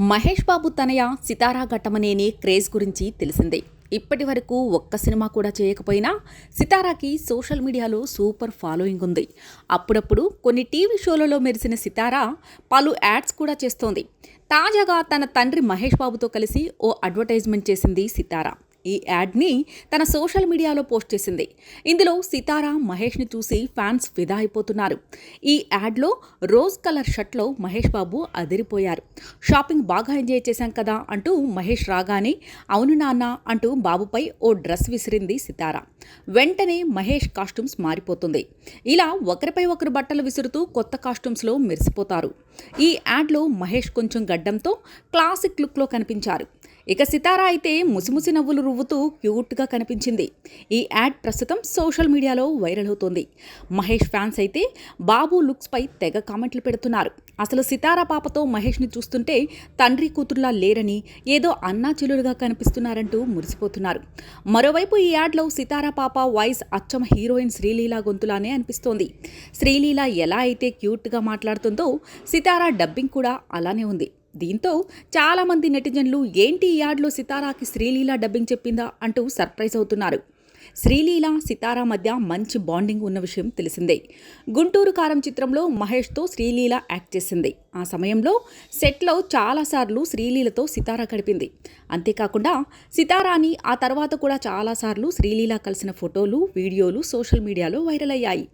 మహేష్ బాబు తనయ సితారా Ghattamaneni craze గురించి తెలిసిందే. ఇప్పటి వరకు ఒక్క సినిమా కూడా చేయకపోయినా సితారాకి సోషల్ మీడియాలో సూపర్ ఫాలోయింగ్ ఉంది. అప్పుడప్పుడు కొన్ని టీవీ షోలలో మెరిసిన సితారా పలు యాడ్స్ కూడా చేస్తోంది. తాజాగా తన తండ్రి మహేష్ బాబుతో కలిసి ఓ అడ్వర్టైజ్మెంట్ చేసింది సితారా. ఈ యాడ్ని తన సోషల్ మీడియాలో పోస్ట్ చేసింది. ఇందులో సితారా మహేష్ని చూసి ఫ్యాన్స్ ఫిదా అయిపోతున్నారు. ఈ యాడ్లో రోజ్ కలర్ షర్ట్లో మహేష్ బాబు అదిరిపోయారు. షాపింగ్ బాగా ఎంజాయ్ చేశాం కదా అంటూ మహేష్ రాగానే అవును నాన్న అంటూ బాబుపై ఓ డ్రెస్ విసిరింది సితారా. వెంటనే మహేష్ కాస్ట్యూమ్స్ మారిపోతుంది. ఇలా ఒకరిపై ఒకరు బట్టలు విసురుతూ కొత్త కాస్ట్యూమ్స్లో మెరిసిపోతారు. ఈ యాడ్లో మహేష్ కొంచెం గడ్డంతో క్లాసిక్ లుక్లో కనిపించారు. ఇక సితారా అయితే ముసిముసి నవ్వులు రువ్వుతూ క్యూట్గా కనిపించింది. ఈ యాడ్ ప్రస్తుతం సోషల్ మీడియాలో వైరల్ అవుతోంది. మహేష్ ఫ్యాన్స్ అయితే బాబు లుక్స్పై తెగ కామెంట్లు పెడుతున్నారు. అసలు సితారా పాపతో మహేష్ని చూస్తుంటే తండ్రి కూతురులా లేరని ఏదో అన్నా చెల్లులుగా కనిపిస్తున్నారంటూ మురిసిపోతున్నారు. మరోవైపు ఈ యాడ్లో సితారా పాప వాయిస్ అచ్చం హీరోయిన్ శ్రీలీల గొంతులానే అనిపిస్తోంది. శ్రీలీల ఎలా అయితే క్యూట్గా మాట్లాడుతుందో సితారా సితారా డబ్బింగ్ కూడా అలానే ఉంది. దీంతో చాలామంది నెటిజన్లు ఏంటి ఈ యాడ్లో సితారాకి శ్రీలీల డబ్బింగ్ చెప్పిందా అంటూ సర్ప్రైజ్ అవుతున్నారు. శ్రీలీల సితారా మధ్య మంచి బాండింగ్ ఉన్న విషయం తెలిసిందే. గుంటూరు కారం చిత్రంలో మహేష్తో శ్రీలీల యాక్ట్ చేసింది. ఆ సమయంలో సెట్లో చాలాసార్లు శ్రీలీలతో సితారా గడిపింది. అంతేకాకుండా సితారాని ఆ తర్వాత కూడా చాలాసార్లు శ్రీలీల కలిసిన ఫోటోలు వీడియోలు సోషల్ మీడియాలో వైరల్ అయ్యాయి.